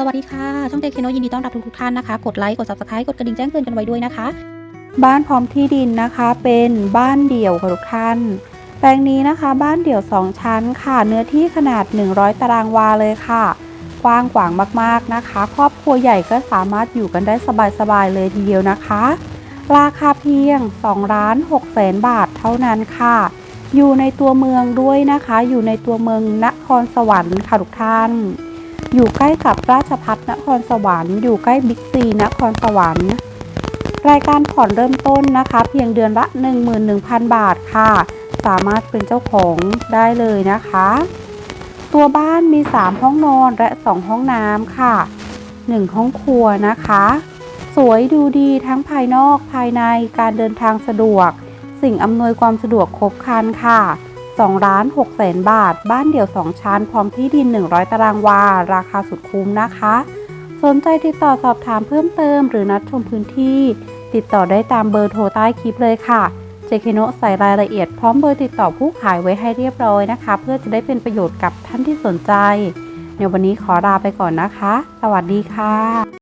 สวัสดีค่ะ ช่องเจเคโนยินดีต้อนรับทุกๆท่านนะคะ กดไลค์ กด subscribe กดกระดิ่งแจ้งเตือนกันไว้ด้วยนะคะ บ้านพร้อมที่ดินนะคะเป็นบ้านเดี่ยวค่ะทุกท่าน แปลงนี้นะคะบ้านเดี่ยว 2 ชั้นค่ะ เนื้อที่ขนาด 100 ตารางวาเลยค่ะ กว้างขวางมากๆนะคะ ครอบครัวใหญ่ก็สามารถอยู่กันได้สบายๆเลยทีเดียวนะคะ ราคาเพียง2ล้าน6แสนบาทเท่านั้นค่ะ อยู่ในตัวเมืองด้วยนะคะ อยู่ในตัวเมืองนครสวรรค์ค่ะทุกท่าน อยู่ใกล้กับราชพัฒนครสวรรค์ อยู่ใกล้บิ๊กซีนครสวรรค์ รายการผ่อนเริ่มต้นนะคะ เพียงเดือนละ 11,000 บาทค่ะ สามารถเป็นเจ้าของได้เลยนะคะ ตัวบ้านมี 3 ห้องนอนและ 2 ห้องน้ำค่ะ 1 ห้องครัวนะคะ สวยดูดีทั้งภายนอกภายในการเดินทางสะดวก สิ่งอำนวยความสะดวกครบครันค่ะ 2ล้าน6แสนบาท บ้านเดี่ยว 2 ชั้น พร้อมที่ดิน 100 ตารางวา ราคาสุดคุ้มนะคะ สนใจติดต่อสอบถามเพิ่มเติม หรือนัดชมพื้นที่ ติดต่อได้ตามเบอร์โทรใต้คลิปเลยค่ะ เจคโนะใส่รายละเอียดพร้อมเบอร์ติดต่อผู้ขายไว้ให้เรียบร้อยนะคะ เพื่อจะได้เป็นประโยชน์กับท่านที่สนใจ เดี๋ยววันนี้ขอลาไปก่อนนะคะ สวัสดีค่ะ